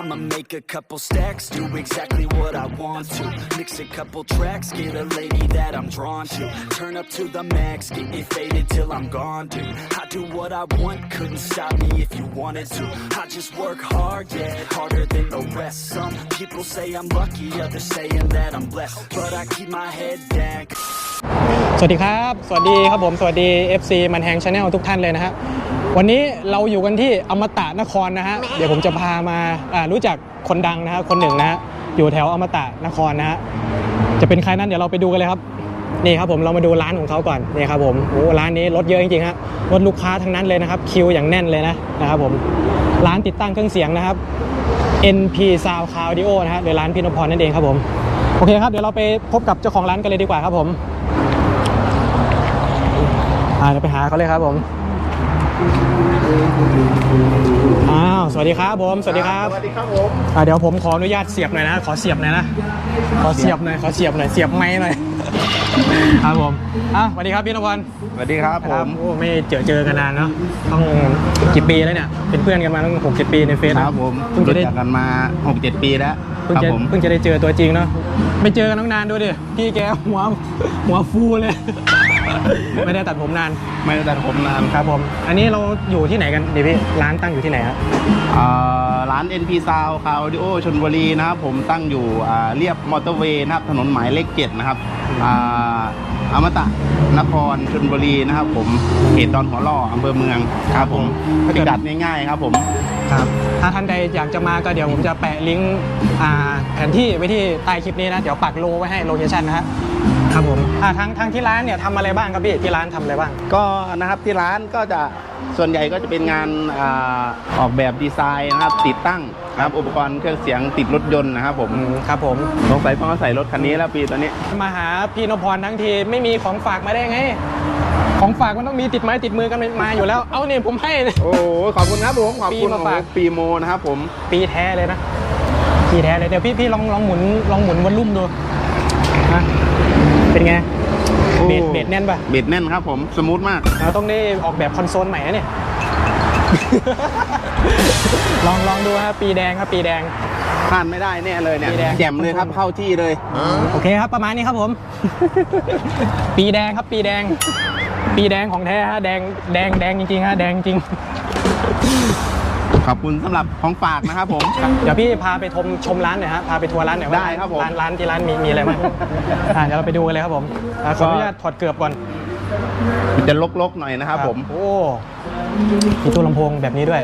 I'ma make a couple stacks, do exactly what I want to. Mix a couple tracks, get a lady that I'm drawn to. Turn up to the max, get me faded till I'm gone, dude. I do what I want, couldn't stop me if you wanted to. I just work hard, yeah, harder than the rest. Some people say I'm lucky, others saying that I'm blessed. But I keep my head down. สวัสดีครับ FC มันแฮงชาแนลทุกท่านเลยนะครับ วันนี้เราอยู่กันที่อมตะนครนะฮะ เดี๋ยวผมจะพามารู้จักคนดังนะฮะคนหนึ่งนะฮะอยู่แถวอมตะนครนะฮะจะเป็นใครนั้นเดี๋ยวเราไปดูกันเลยครับนี่ครับผมเรามาดูร้านของเขาก่อนนี่ครับผมโอ้ร้านนี้รถเยอะจริงๆฮะรถลูกค้าทั้งนั้นเลยนะครับคิวอย่างแน่นเลยนะนะครับผมร้านติดตั้งเครื่องเสียงนะครับ NP Sound Car Audio นะฮะโดยร้านพี่นพพรนั่นเองครับผมโอเคครับเดี๋ยวเราไปพบกับเจ้าของร้านกันเลยดีกว่าครับผมอ่าเดี๋ยวไปหาเขาเลยครับผม อ้าวสวัสดีครับผมสวัสดีครับสวัสดีครับผมอ่าเดี๋ยวผมขออนุญาตเสียบหน่อยนะขอเสียบหน่อยนะขอเสียบหน่อยขอเสียบหน่อยเสียบไม้หน่อยครับผมอะสวัสดีครับพี่นพพรสวัสดีครับผครับมโอ้ไม่เจอเจอกันนานเนาะต้องกี่ปีแล้วเนี่ยเป็นเพื่อนกันมาตั้งหกเจ็ดปีในเฟซคนะรับผมเพิ่งจะรู้ได้จักกันมา6-7ปีแล้วเพิ่งครับจะผมเพิ่งจะได้เจอตัวจริงเนาะไม่เจอกันตั้งนานด้วยดิพี่แกหัวหัวฟูเลย ไม่ได้ตัดผมนาน ไม่ได้ตัดผมนานครับผม อันนี้เราอยู่ที่ไหนกันเดี๋ยวพี่ ร้านตั้งอยู่ที่ไหนครับอ่าร้าน NP Sound Car Audio ชนบุรีนะครับผมตั้งอยู่อ่าเรียบมอเตอร์เวย์นะครับถนนหมายเลขเจ็ดนะครับอ่าอมตะนครชนบุรีนะครับผมเขตดอนหัวล่ออำเภอเมืองครับผมถ้าเกิพิดกัดง่ายๆครับผมครับถ้าท่านใดอยากจะมาก็เดี๋ยวผมจะแปะลิงก์อ่าแผนที่ไว้ที่ใต้คลิปนี้นะ เดี๋ยวปักโลไว้ให้โลเคชั่นนะฮะ ครับผมอ่าทางทางที่ร้านเนี่ยทำอะไรบ้างครับพี่ที่ร้านทำอะไรบ้าง ก็นะครับที่ร้านก็จะส่วนใหญ่ก็จะเป็นงานอาออกแบบดีไซน์นะครับ ติดตั้งนะครับอุปกรณ์เครื่องเสียงติดรถยนต์นะครับผมอืมครับผม สงสัยต้องใส่รถคันนี้แล้วปีตอนนี้ มาหาพี่นพพรทั้งทีไม่มีของฝากมาได้ไง ของฝากมันต้องมีติดไม้ติดมือกันมาอยู่แล้ว เอาเนี่ยผมให้เลยโอ้โหขอบคุณครับผมขอบคุณปีมาฝาก โอ้โหปีโมนะครับผมปีแท้เลยนะปีแท้เลยเดี๋ยวพี่พี่ลองลองหมุนลองหมุนวอลลุ่มดูนะ เป็นไงโอ้เบสเบสแน่นปะเบสแน่นครับผม สมูทมาก เราต้องได้ออกแบบคอนโซลใหม่นะเนี่ย ลองลองดูครับปีแดงครับปีแดง พลาดไม่ได้แน่เลยเนี่ยปีแดง แจ่มเลยครับเข้าที่เลย โอเคครับประมาณนี้ครับผม ปีแดงครับปีแดง ปีแดงของแท้ฮะแดงแดงแดงจริงๆฮะแดงจริง ขอบคุณสำหรับของฝากนะครับผม เดี๋ยวพี่พาไปชมชมร้านหน่อยฮะพาไปทัวร์ร้านหน่อยว่าได้ครับผมร้านร้านที่ร้านมีมีอะไรบ้างอะเดี๋ยวเราไปดูกันเลยครับผมอะขออนุญาตถอดเกือบก่อนมันจะลกๆหน่อยนะครับผม โอ้มีตู้ลำโพงแบบนี้ด้วย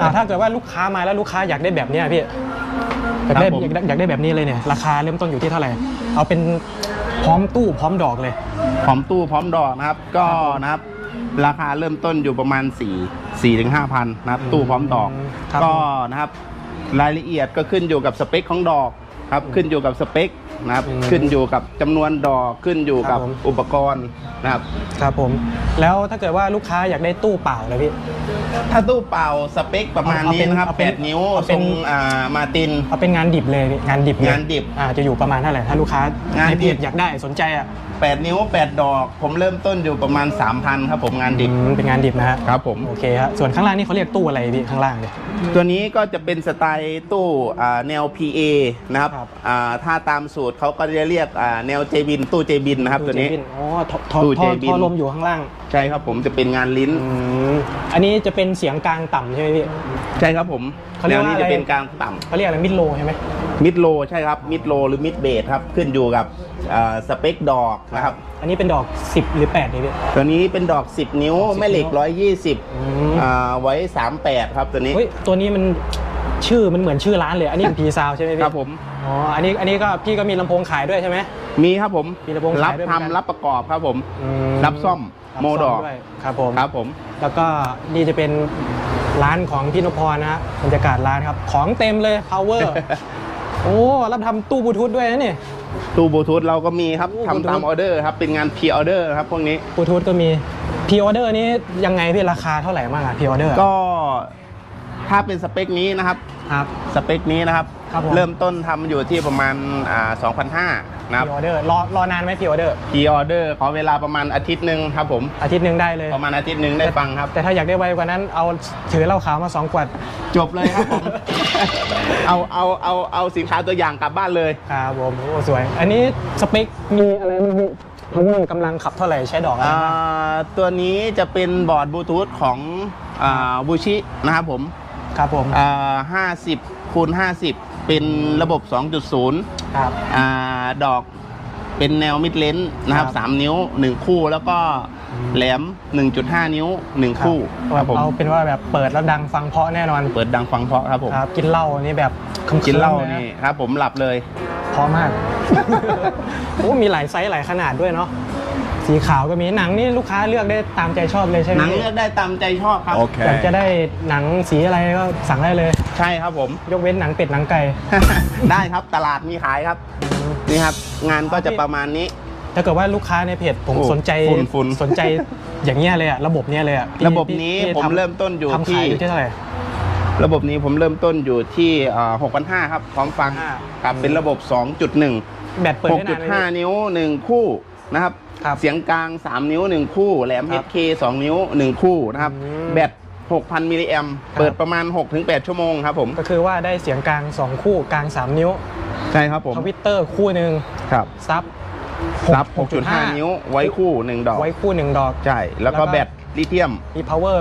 อะถ้าเกิดว่าลูกค้ามาแล้วลูกค้าอยากได้แบบเนี้ยพี่อยากได้ครับผม อยากได้อยากได้แบบนี้เลยเนี่ยราคาเริ่มต้นอยู่ที่เท่าไหร่เอาเป็นพร้อมตู้พร้อมดอกเลย พร้อมตู้พร้อมดอกนะครับ ก็นะครับ ราคาเริ่มต้นอยู่ประมาณ4 4ถึง5,000นะครับตู้พร้อมดอก ครับก็ผมนะครับรายละเอียดก็ขึ้นอยู่กับสเปคของดอกครับขึ้นอยู่กับสเปค นะครับอืมขึ้นอยู่กับจำนวนดอกขึ้นอยู่กับครับผม อุปกรณ์นะครับ ครับผม แล้วถ้าเกิดว่าลูกค้าอยากได้ตู้เปล่าเลยพี่ ถ้าตู้เปล่าสเปคประมาณเอานี้เป็นนะครับเอาเป็น8นิ้วเอาเป็ทนรงอ่ามาติน เอาเป็นงานดิบเลยพี่งานดิบเลยงานดิบอ่าจะอยู่ประมาณเท่าไหร่ถ้าลูกค้างานในเพจดิบอยากได้สนใจอะ8 นิ้ว 8 ดอก ผมเริ่มต้นอยู่ประมาณ 3,000 ครับผมงานดิบอืมเป็นงานดิบนะฮะครับผม โอเคฮะส่วนข้างล่างนี่เขาเรียกตู้อะไรพี่ข้างล่างเนี่ย ตัวนี้ก็จะเป็นสไตล์ตู้อ่าแนว PA นะครับครับ อ่าถ้าตามสูตรเขาก็จะเรียกอ่าแนวเจบินตู้เจบินนะครับตัวนี้เจบิอ๋อท่อท่อตู้ท่อเจบินท่อลมอยู่ข้างล่างใช่ครับผมจะเป็นงานลิ้น อืมอันนี้จะเป็นเสียงกลางต่ำใช่ไหมพี่ ใช่ครับผมเขาเรีแนยกวว่านี้อะไรจะเป็นกลางต่เขาเรียกอะไรมิดโลใช่ไหมำมิดโลใช่ครับมิดโลหรือมิดเบสครับขึ้นอยู่กับ อ่าสเปคดอกนะครับอันนี้เป็นดอก 10 หรือ8นี่พี่ ตัวนี้เป็นดอก 10 นิ้ว10แม่เหล็ก อืม 120อ่าไว้ 38 ครับตัวนี้เฮ้ยตัวนี้มันชื่อมันเหมือนชื่อร้านเลยอันนี้เป็นพีซาวใช่ไหมพี่ครับผมอ๋ออันนี้อันนี้ก็พี่ก็มีลำโพงขายด้วยใช่ไหม มีครับผมมีระบบรับขายด้วยเหมือนกัน ทำรับประกอบครับผม อืรับซ่อมรับโมดอกด้วยครับผมครับผม แล้วก็นี่จะเป็นร้านของพี่นพพรนะฮะบรรยากาศร้านครับ ของเต็มเลย power โอ้รับทำตู้บลูทูธด้วยนะนี่ ตู้บลูทูธเราก็มีครับโอ้ทำตาม Bluetooth ออเดอร์ครับเป็นงานพ r ออเดอร์ครับพวกนี้บลูทูธก็มีพีออเดอร์นี้ยังไงพี่ราคาเท่าไหร่บ้างอะพีออเดอร์ก็ถ้าเป็นสเปคนี้นะครับครับ สเปคนี้นะครับ ครับผม เริ่มต้นทำอยู่ที่ประมาณอ่า2,500 นะครับพีออเดอร์รอรอนานไหมพีออเดอร์พีออเดอร์ขอเวลาประมาณอาทิตย์หนึ่งครับผม อาทิตย์หนึ่งได้เลย ประมาณอาทิตย์หนึ่งได้ฟังครับ แต่ถ้าอยากได้ไวกว่านั้นเอาถือเหล้าขาวมาสองขวด จบเลยครับผม เอาเอาเอาเอาสินค้าตัวอย่างกลับบ้านเลยครับผมโอ้สวย อันนี้สเปคมีอะไรบ้างพี่พาวเวอร์กำลังขับเท่าไหร่ใช้ดอกอะไรอ่าบ้างตัวนี้จะเป็นบอร์ดบลูทูธของบูชินะครับผมครับผม อ่า50คูณ50 เป็นระบบ 2.0ครับ อ่าดอกเป็นแนวมิดเลนนะครับ ครับ3 นิ้ว 1 คู่แล้วก็แหลม 1.5 นิ้ว 1 คู่ครับผมเอาเป็นว่าแบบเปิดแล้วดังฟังเพราะแน่นอนเปิดดังฟังเพราะครับผมครับกินเหล้านี่แบบคึมๆกินเหล้าลยะนี่ครับผมหลับเลย เพราะมาก โอ้มีหลายไซส์หลายขนาดด้วยเนาะ สีขาวก็มีหนังนี่ลูกค้าเลือกได้ตามใจชอบเลยใช่ไหมหนังเลือกได้ตามใจชอบครับอยากจะได้หนังสีอะไรก็สั่งได้เลย ใช่ครับผม ยกเว้นหนังเป็ดหนังไก่ ได้ครับตลาดมีขายครับ นี่ครับ งานก็จะประมาณนี้ ถ้าเกิดว่าลูกค้าในเพจผมโอ้สนใจฝุ่นฝุ่น สนใจอย่างเงี้ยเลยอะระบบเนี้ยเลยอะพี่ระบบพี่นี้พี่ผมทำเริ่มต้นอยู่ทำที่ขายอยู่ที่เท่าไหร่ ระบบนี้ผมเริ่มต้นอยู่ที่หกพันห้าครับ พร้อมฟัง6,500ครับเป็นระบบ 2.1 แบตเปิดได้นานไหม6.5 นิ้ว 1 คู่ นะครับครับ เสียงกลาง 3 นิ้ว 1 คู่ แหลมครับ HK 2 นิ้ว 1 คู่นะครับอืมแบต6,000 มิลลิแอมครับเปิดประมาณ 6-8 ชั่วโมงครับผม ก็คือว่าได้เสียงกลาง 2 คู่กลาง 3 นิ้ว ใช่ครับผมทวิตเตอร์คู่หนึ่งครับซับซับ 6.5 นิ้ว ไว้คู่ 1 ดอก ไว้คู่หนึ่งดอก ใช่ แล้วก็แล้วก็แบตลิเธียมมี power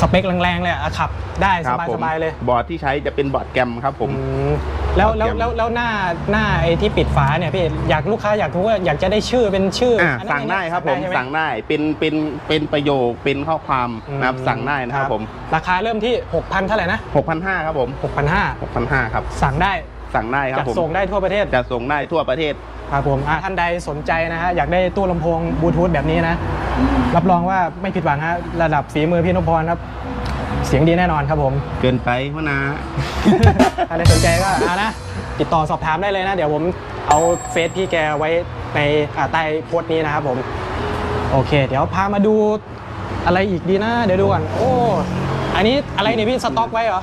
สเปคแรงๆเลยอะขับ ได้สครับบายผสมบายเลยบอร์ดที่ใช้จะเป็นบอร์ดแกรมครับผม อืมแล้วแล้วโปรแกรมแล้วแล้วหน้าหน้าไอ้ที่ปิดฝาเนี่ยพี่อยากลูกค้าอยากรู้ว่าอยากจะได้ชื่อเป็นชื่ออ่าอันนั้นสั่งได้ครับผมใช่ไหสั่งได้เป็นเป็นเป็นประโยคเป็นข้อความนะครับอืมสั่งได้นะครับผมราคาเริ่มที่ 6,000 เท่าไหร่นะ6,500ครับผม6,500 6,500ครับ สั่งได้ สั่งได้ครัจับดผมส่งได้ทั่วประเทศจะส่งได้ทั่วประเทศ ครับผมอะท่านใดสนใจนะฮะอยากได้ตู้ลำโพงบลูทูธแบบนี้นะ รับรองว่าไม่ผิดหวังฮะระดับฝีมือพี่นพพรครับ เสียงดีแน่นอนครับผม เกินไปหัวหนะถ้าได้สนใจก็เอานะ ติดต่อสอบถามได้เลยนะ เดี๋ยวผมเอาเฟซพี่แกไว้ในอ่าใต้โพสต์นี้นะครับผม โอเค เดี๋ยวพามาดูอะไรอีกดีนะ เดี๋ยวดูก่อนโอ้ อันนี้อะไรเนี่ยพี่สต็อกไว้เหรอ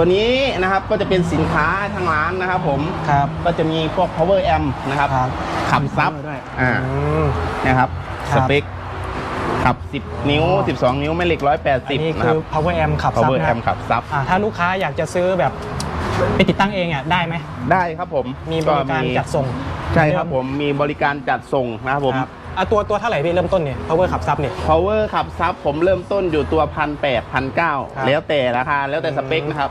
ตัวนี้นะครับก็จะเป็นสินค้าทางร้านนะครับผมครับ ก็จะมีพวก power amp นะครับครับขับซับด้วยอ่ามนะครับครัสบ เปคขับ 10 นิ้วอ๋อ12 นิ้วแม่เหล็ก อันนี้180นะคคืรับ อ power amp ขับซับ power นะครั amp บขับซับ อ่าถ้าลูกค้าอยากจะซื้อแบบไปติดตั้งเองอะได้ไหมได้ครับผมมีบริการจัดส่ง ใช่ครับผมมีบริการจัดส่งนะครับผมครับ อะตัวตัวเท่าไหร่พี่เริ่มต้นเนี่ย power ขับซับเนี่ย power ขับซับผมเริ่มต้นอยู่ตัวพันแปดพันเก้าครับ แล้วแต่ราคาแล้วแต่สเปคนะครับ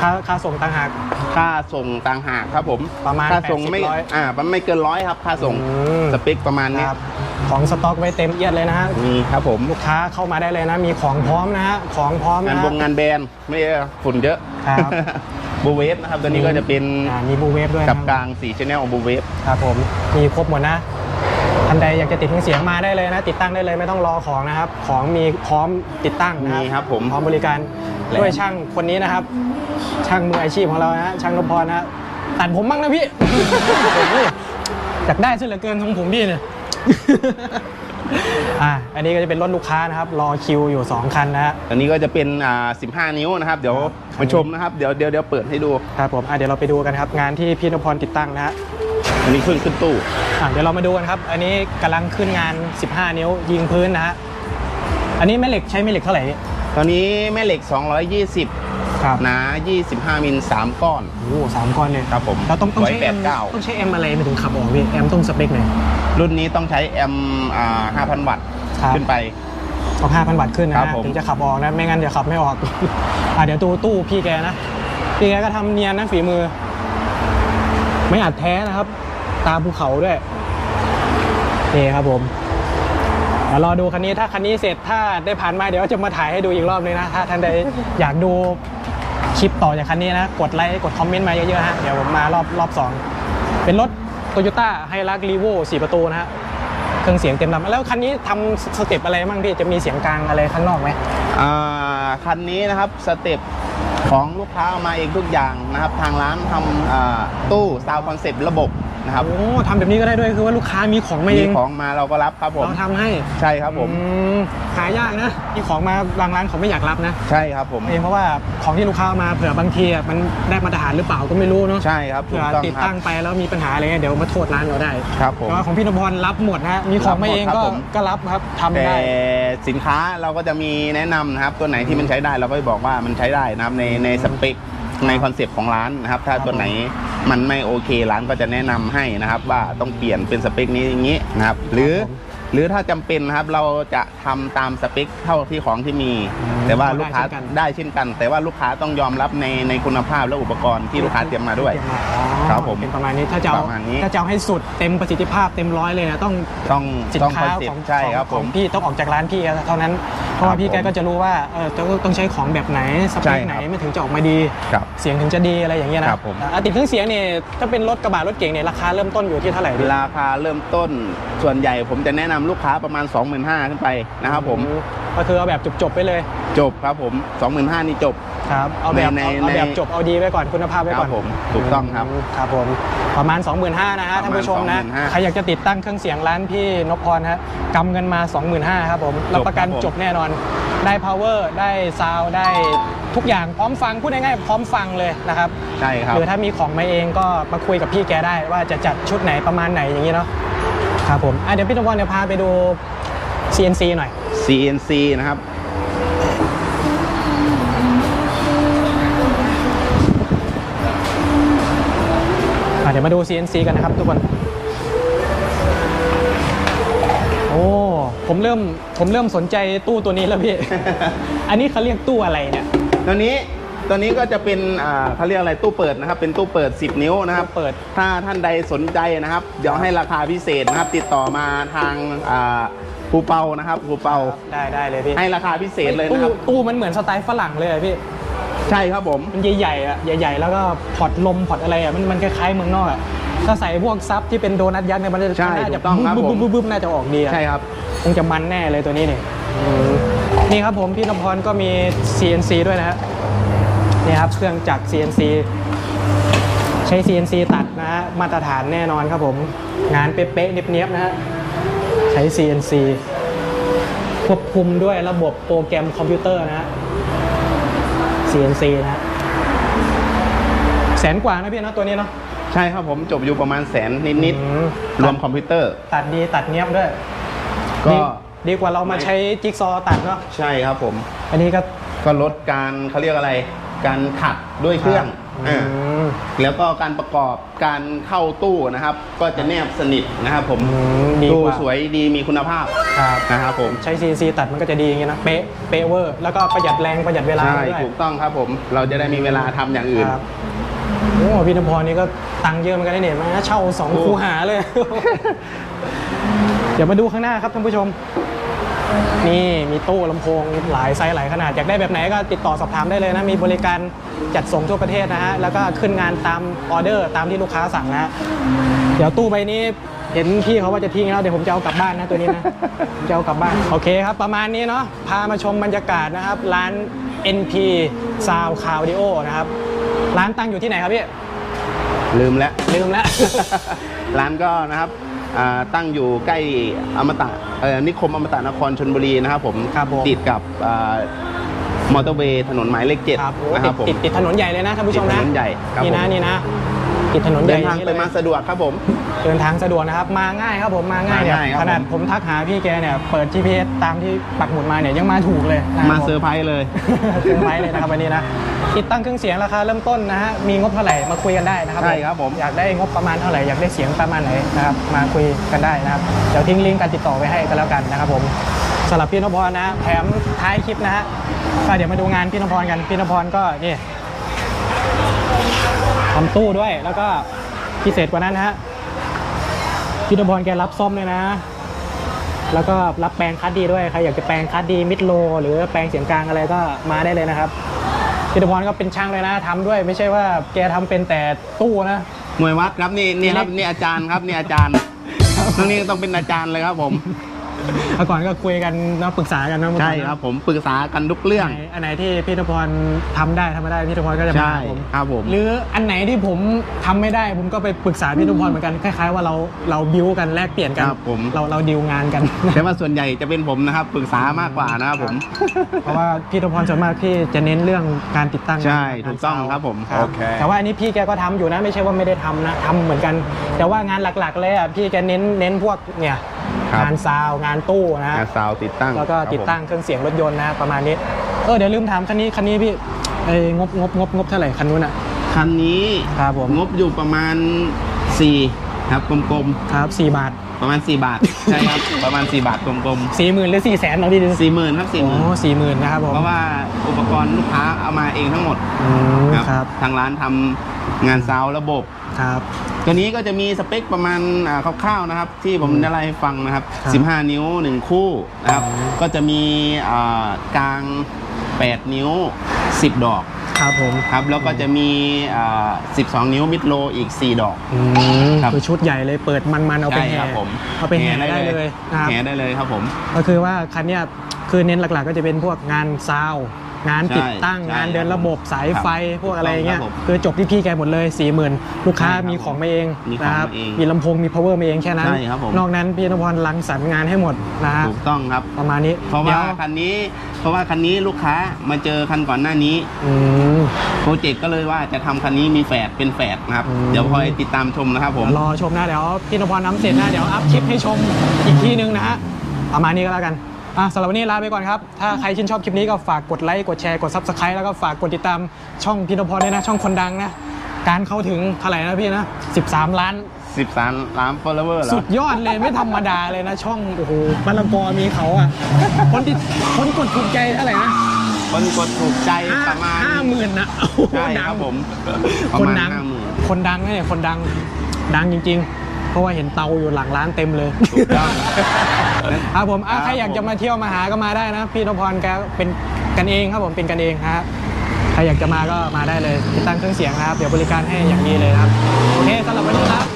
ค่าค่าส่งต่างหาก ค่าส่งต่างหากครับผมประมาณค่าส่ง80ไม่ร้อยอ่ามันไม่เกินร้อยครับ ค่าส่งอืม สเปคประมาณนี้ครับของสต็อกไว้เต็มเอียดเลยนะฮะมีครับผมลูกค้าเข้ามาได้เลยนะ มีของพร้อมนะฮะของพร้อมงานนะวงงานแบรนด์ไม่ใช่ฝุ่นเยอะครับ บูเวฟนะครับตัวนี้ก็จะเป็นอ่ามีบูเวฟด้วยกับนะกลาง4 channel บูเวฟ ครับผมมีครบหมดนะ ท่านใดอยากจะติดเครื่องเสียงมาได้เลยนะ ติดตั้งได้เลยไม่ต้องรอของนะครับ ของมีพร้อมติดตั้งนะมีครับผมพร้อมบริการและด้วยช่างคนนี้นะครับ ช่างมืออาชีพของเรานะช่างนพพรนะตัดผมบ้างนะพี่อยากได้ซะเหลือเกินทรงผมพี่เนี่ยอะอันนี้ก็จะเป็นรถลูกค้านะครับ รอคิวอยู่ 2 คันนะฮะตัวนี้ก็จะเป็นอ่า15 นิ้วนะครับ เดี๋ยวครับมาชมนะครับ เดี๋ยวเดี๋ยวเดี๋ยวเปิดให้ดู ครับผมอะเดี๋ยวเราไปดูกันครับ งานที่พี่นพพรติดตั้งนะฮะ อันนี้ขึ้นขึ้นตู้อะเดี๋ยวเรามาดูกันครับ อันนี้กำลังขึ้นงาน 15 นิ้วยิงพื้นนะฮะ อันนี้แม่เหล็กใช้แม่เหล็กเท่าไหร่พี่ตอนนี้แม่เหล็ก 220ครับหนา25 มิล3ก้อน โอ้โหสามก้อนเลยครับผมเราต้องต้องไว้ใช้แอม89 ต้องใช้แอมอะไรมาถึงขับออกพี่แอมต้องสเปคไหน รุ่นนี้ต้องใช้แอมอ่า5,000 วัตต์ครับ ขึ้นไป เอา5,000วัตต์ขึ้นนะครัฮะบผม ถึงจะขับออกนะ ไม่งั้นจะขับไม่ออก อะเดี๋ยวดูตู้พี่แกนะ พี่แกก็ทำเนียนนะฝีมือ ไม่อัดแท้นะครับ ตามภูเขาด้วยนี่ครับผมเดี๋ยวรอดูคันนี้ถ้าคันนี้เสร็จถ้าได้ผ่านมาเดี๋ยวจะมาถ่ายให้ดูอีกรอบนึงนะถ้าท่านใดอยากดูคลิปต่อจากคันนี้นะ กดไลค์กดคอมเมนต์มาเยอะๆฮะเดี๋ยวผมมารอบรอบสองเป็นรถโตโยต้าไฮรักรีโวสี่ประตูนะฮะเครื่องเสียงเต็มลำแล้วคันนี้ทำสเต็ปอะไรบ้างพี่จะมีเสียงกลางอะไรข้างนอกไหมอ่าคันนี้นะครับสเต็ปของลูกค้าเอามาเองทุกอย่างนะครับ ทางร้านทำตู้ซาวคอนเซ็ปต์ระบบ นะครับโอ้ทำแบบนี้ก็ได้ด้วยคือว่าลูกค้ามีของมาเอมีงของมาเราก็รับครับผมเราทำให้ใช่ครับผมอืมหายากนะมีของมาบางร้านเขาไม่อยากรับนะใช่ครับผมเองเพราะว่าของที่ลูกค้าเอามาเผื่อบางทีอะมันได้มาตรฐานหรือเปล่าก็ไม่รู้เนาะใช่ครับถูเผื่กอต้องติดครัตั้บงไปแล้วมีปัญหาอะไรเงี้ยเดี๋ยวมาโทษร้านเราได้ครับผมแต่ว่าของพี่นพพรรับหมดนะฮะมีของมาเองรับหมดครับก็ผมก็รับครับทำแต่ได้สินค้าเราก็จะมีแนะนำนะครับตัวไหนที่มันใช้ได้เราก็จะบอกว่ามันใช้ได้นะครับในในสเปค ในคอนเซปต์ของร้านนะครับถ้าครับตัวไหนมันไม่โอเคร้านก็จะแนะนำให้นะครับว่าต้องเปลี่ยนเป็นสเปคนี้อย่างนี้นะครับหรือผมหรือถ้าจำเป็นนะครับเราจะทำตามสเปคเท่าที่ของที่มีอืมแต่ว่าก็ได้ลูกค้าเช่นกันได้เช่นกัน แต่ว่าลูกค้าต้องยอมรับในในคุณภาพและอุปกรณ์ที่ลูกค้าเตรียมมาด้วยอ๋อครับผมเป็นประมาณนี้ถ้าจะเอาประมาณนี้ถ้าจะเอาให้สุดเต็มประสิทธิภาพเต็มร้อยเลยนะต้องต้องสินต้องคค้าอนเซปของต์ใช่ครับขผองมพี่ต้องออกจากร้านพี่เท่านั้น เพราะว่าพี่ผมแกก็จะรู้ว่าเออต้องต้องใช้ของแบบไหนสเปใช่คครับไหนมันถึงจะออกมาดี ครับ เสียงถึงจะดีอะไรอย่างเงี้ยนะครับผม อะติดเครื่องเสียงเนี่ยถ้าเป็นรถกระบะรถเก่งเนี่ยราคาเริ่มต้นอยู่ที่เท่าไหร่พี่ ราคาเริ่มต้นส่วนใหญ่ผมจะแนะนำลูกค้าประมาณ 25,000ขึ้นไปนะครับผม ก็คือเอาแบบจบๆไปเลย จบครับผม 25,000นี่จบ ครับเอาแบบในเอาเอาในแบบจบเอาดีไว้ก่อนคุณภาพไว้ก่อนครับผมถูกต้องครับมครับผมประมาณ 25,000นะฮะประมาณท่านผู้ชมนะ25,000ใครอยากจะติดตั้งเครื่องเสียงร้านพี่นพพรฮะกำเงินมา 25,000ครับผมรับประกันครับผมจบแน่นอนได้ power ได้ซาวได้ทุกอย่างพร้อมฟังพูดง่ายๆพร้อมฟังเลยนะครับใช่ครับหรือถ้ามีของมาเองก็มาคุยกับพี่แกได้ว่าจะจัดชุดไหนประมาณไหนอย่างนี้เนาะครับผมอะเดี๋ยวพี่นพพรเดี๋ยวพาไปดู CNC หน่อย CNC นะครับ เดี๋ยวมาดู CNC กันนะครับทุกคน โอ้ ผมเริ่ม ผมเริ่มสนใจตู้ตัวนี้แล้วพี่ อันนี้เขาเรียกตู้อะไรเนี่ย ตัวนี้ ตัวนี้ก็จะเป็นอ่าเขาเรียกอะไรตู้เปิดนะครับ เป็นตู้เปิด 10 นิ้วนะครับ ตู้เปิด ถ้าท่านใดสนใจนะครับ เดี๋ยวให้ราคาพิเศษนะครับ ติดต่อมาทางอ่าครูเปานะครับครูเปา ได้ได้เลยพี่ให้ราคาพิเศษเลยตู้นะครับ ตู้มันเหมือนสไตล์ฝรั่งเลยอะพี่ ใช่ครับผม มันใหญ่ๆอะใหญ่ๆ แล้วก็พอร์ตลมพอร์ตอะไรอะมันมันคล้ายๆเมืองนอกอะถ้าใส่พวกซับที่เป็นโดนัทยักษ์เนี่ยมันจะใช่น่าถูจะกต้องครับบึ้ผมมบึ้มบึ้มน่าจะออกดีอะ ใช่ครับ คงจะมันแน่เลยตัวนี้นี่นี่ครับผมพี่นพพรก็มี CNC ด้วยนะฮะนี่ครับเครื่องจักร CNC ใช้ CNC ตัดนะฮะมาตรฐานแน่นอนครับผม งานเป๊ะๆเนียบๆนะฮะใช้ CNC ควบคุมด้วยระบบโปรแกรมคอมพิวเตอร์นะฮะ CNC นะฮะแสนกว่านะพี่นะตัวนี้เนาะใช่ครับผมจบอยู่ประมาณแสนนิดอืมๆรวมคอมพิวเตอร์ ตัดดีตัดเนียบด้วยก็ ดีดีกว่าเรามาใช้จิ๊กซอว์ตัดเนาะใช่ครับผม อันนี้ก็ก็ลดการเขาเรียกอะไร การขัดด้วยเครื่องอื อ่ามแล้วก็การประกอบการเข้าตู้นะครับ ก็จะแนบสนิทนะครับ ผมอืมดีตู้กว่าสวยดีมีคุณภาพครับ นะครับผมใช้ CNC ตัดมันก็จะดีอย่างเงี้ยนะ เป๊ะ เป๊ะเวอร์ แล้วก็ประหยัดแรงประหยัดเวลาใช่ด้วยถูกต้องครับผม เราจะได้มีเวลาทำอย่างอื่น ครับโอ้พี่นพพรนี่ก็ตังค์เยอะเหมือนกันนะเนี่ยมาเช่าสองโอ้ คูหาเลย เดี๋ยวมาดูข้างหน้าครับท่านผู้ชม นี่มีตู้ลำโพงหลายไซส์หลายขนาด อยากได้แบบไหนก็ติดต่อสอบถามได้เลยนะ มีบริการจัดส่งทั่วประเทศนะฮะ แล้วก็ขึ้นงานตามออเดอร์ตามที่ลูกค้าสั่งนะฮะเดี๋ยวตู้ใบนี้เห็นพี่เขาว่าจะทิ้งแล้วเดี๋ยวผมจะเอากลับบ้านนะตัวนี้นะผมจะเอากลับบ้าน โอเคครับ ประมาณนี้เนาะพามาชมบรรยากาศนะครับ ร้าน NP Sound Audio นะครับ ร้านตั้งอยู่ที่ไหนครับพี่ ลืมแล้ว ลืมแล้ว ร้านก็นะครับอ่าตั้งอยู่ใกล้อมตะเอ่อ นิคมอมตะนครชนบุรีนะครับผมครับผมติดกับอ่ามอเตอร์เวย์ถนนหมายเลขเจ็ดครับโอ้นะครับผมติดติดติดถนนใหญ่เลยนะท่านผู้ชมติดนะถนนใหญ่ครับนี่นะผมนี่นะ ติดถนนใหเดิญ่นทางอย่ไปเลยมาสะดวกครับผม เดินทางสะดวกนะครับ มาง่ายครับผมมาง่ายเนี่ยมาง่ายครับขนาดผม ผมทักหาพี่แกเนี่ยเปิด GPS ตามที่ปักหมุดมาเนี่ยยังมาถูกเลยนะคบมาผ เซอร์ไพรส์เลย เซอร์ไพรส์เลยนะครับวันนี้นะติดตั้งเครื่องเสียงราคาเริ่มต้นนะฮะมีงบเท่าไหร่มาคุยกันได้นะครับใช่ครับผม อยากได้งบประมาณเท่าไหร่อยากได้เสียงประมาณไหนนะครับมาคุยกันได้นะครับเดี๋ยวทิ้งลิงก์การติดต่อไว้ให้กันแล้วกันนะครับผมสำหรับพี่นพพรนะแถมท้ายคลิปนะฮะก็เดี๋ยวมาดูงานพี่นพพรกันพี่นพพรก็นี่ ทำตู้ด้วยแล้วก็พิเศษกว่านั้นนะฮะพี่นพพรแกรับซ่อมเลยนะ แล้วก็รับแปลงคัดดีด้วยใครอยากจะแปลงคัดดีมิดโล หรือแปลงเสียงกลางอะไรก็มาได้เลยนะครับพิธพรก็เป็นช่างเลยนะทำด้วย ไม่ใช่ว่าแกทำเป็นแต่ตู้นะหน่วยวัดครับนี่นี่ครับเล็กนี่อาจารย์ครับนี่อาจารย์ตรงนี้ต้องเป็นอาจารย์เลยครับผม เมื่อก่อนก็คุยกันนะปรึกษากันนะเมื่อก่ใช่อนนะครับผมปรึกษากันทุกเรื่องอันไหนอันไหนที่พี่ธพรทำได้ทำไม่ได้พี่ธพรก็จะมาใช่หาผม ครับผม หรืออันไหนที่ผมทำไม่ได้ ผมก็ไปปรึกษาพี่ธพรเหมือนกันคล้ายๆว่าเราเราบิวกันแลกเปลี่ยนกันครับผม เราเราดีลงานกัน แต่ว่าส่วนใหญ่จะเป็นผมนะครับปรึกษามากกว่านะครับผม เพราะว่าพี่ธพรส่วนมากพี่จะเน้นเรื่องการติดตั้งใช่ารถูกต้องซาวด์ครับผมครับโอเค แต่ว่าอันนี้พี่แกก็ทำอยู่นะไม่ใช่ว่าไม่ได้ทำนะทำเหมือนกัน แต่ว่างานหลักๆเลยอะพี่แกเน้นเน้นพวกเนี่ยครับ งานซาวด์งานตู้นะงานซาวด์ติดตั้งแล้วก็ครับผมติดตั้งเครื่องเสียงรถยนต์นะประมาณนี้เออเดี๋ยวลืมถามคันนี้คันนี้พี่เอ้ยงบงบงบงบเท่าไหร่คันนู้นอะคันนี้ครับผมงบอยู่ประมาณ 4 ครับกลมครับสี่บาทๆประมาณ 4 บาทใช่ครับ ประมาณ 4 บาทกลมสี่หมื่นหรือสี่แสนเราพี่ดูๆสี่หมื่นครับสี่หโอ้มื่นสี่หมื่นนะครับผมเพราะว่าอุปกรณ์ลูกค้าเอามาเองทั้งหมดอืมครับทางร้านทำงานซาวด์ระบบ ครับตัวนี้ก็จะมีสเปคประมาณอ่าคร่าวๆนะครับ ที่ผมได้ไล่ให้ฟังนะครับครับ 15 นิ้ว 1 คู่นะครับอืมก็จะมีอ่ากลาง 8 นิ้ว 10 ดอกครับผมครับแล้วก็จะมีอ่า12 นิ้วมิดโลอีก 4 ดอก อืมครับ คือชุดใหญ่เลยเปิดมันๆเอาไปใช่แห่ครับผมเอาไปแห่ได้เลยนะครับแห่ได้เลยครับผม ก็คือว่าคันเนี้ยคือเน้นหลักๆก็จะเป็นพวกงานซาวด์ งานติดตั้งใช่งานเดินระบบสายไฟครับพวกอะไรเงี้ยถูกต้องครับผมคือจบที่พี่แกหมดเลย4 0,000ลูกค้าใช่ครับมีของมาเองมีของนะครับมาเองมีลำโพงมี power มาเองแค่นั้น ใช่ครับผม นอกนั้นพี่นพรรังสรรค์งานให้หมดนะฮะถูกต้องครับ ประมาณนี้เพราะดี๋ว่ายคันนี้ เพราะว่าคันนี้ลูกค้ามาเจอคันก่อนหน้านี้อืม โปรเจกต์ก็เลยว่าจะทำคันนี้มีแฝดเป็นแฝดนะครับ อืม เดี๋ยวคอยติดตามชมนะครับผมเดี๋ยวรอชมนะเดี๋ยวพี่นพรน้ำเสร็จนะเดี๋ยวอัพคลิปให้ชมอีกทีนึงนะฮะประมาณนี้ก็แล้วกัน อะสำหรับวันนี้ลาไปก่อนครับ ถ้าใครชื่นชอบคลิปนี้ก็ฝากกดไลค์ กดแชร์ กด subscribe แล้วก็ฝากกดติดตามช่องพี่นพรด้วยนะ ช่องคนดังนะ การเข้าถึงเท่าไหร่นะพี่นะ 13 ล้าน 13 ล้าน follower เหรสุอ ดยอดเลยไม่ธรรมดาเลยนะ ช่อง โอ้โหมะละกอมีเขาอะ คนที่คนกดถูกใจเท่าไหร่นะคนกดถูกใจห้าประมาณห้าหมื่นนะโอ้โหใช่ดัครับงผมประคนมาณดัง ห้าหมื่น คนดังนะเนี่ย คนดัง ดังจริง ๆ เพราะว่าเห็นเตาอยู่หลังร้านเต็มเลย ถูกต้อง ครับผมอะครับใครอยากจะมาเที่ยวมาหาก็มาได้นะ พี่นพพรแกเป็นกันเองครับผมเป็นกันเองฮะใครอยากจะมาก็มาได้เลยติดตั้งเครื่องเสียงนะครับ เดี๋ยวบริการให้อย่างดีเลยนะครับโอเคสำหรับวันนี้ครับ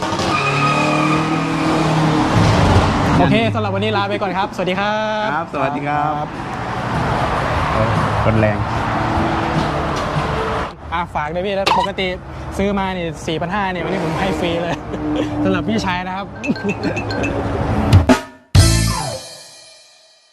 โอเคสำหรับวันนี้ลาไปก่อนครับ สวัสดีครับครับ สวัสดีครับคนแรงอะฝากด้วยพี่นะปกติซื้อมานี่สี่พันห้าเนี่ยวันนี้ผมให้ฟรีเลยสำหรับพี่ชายนะครับ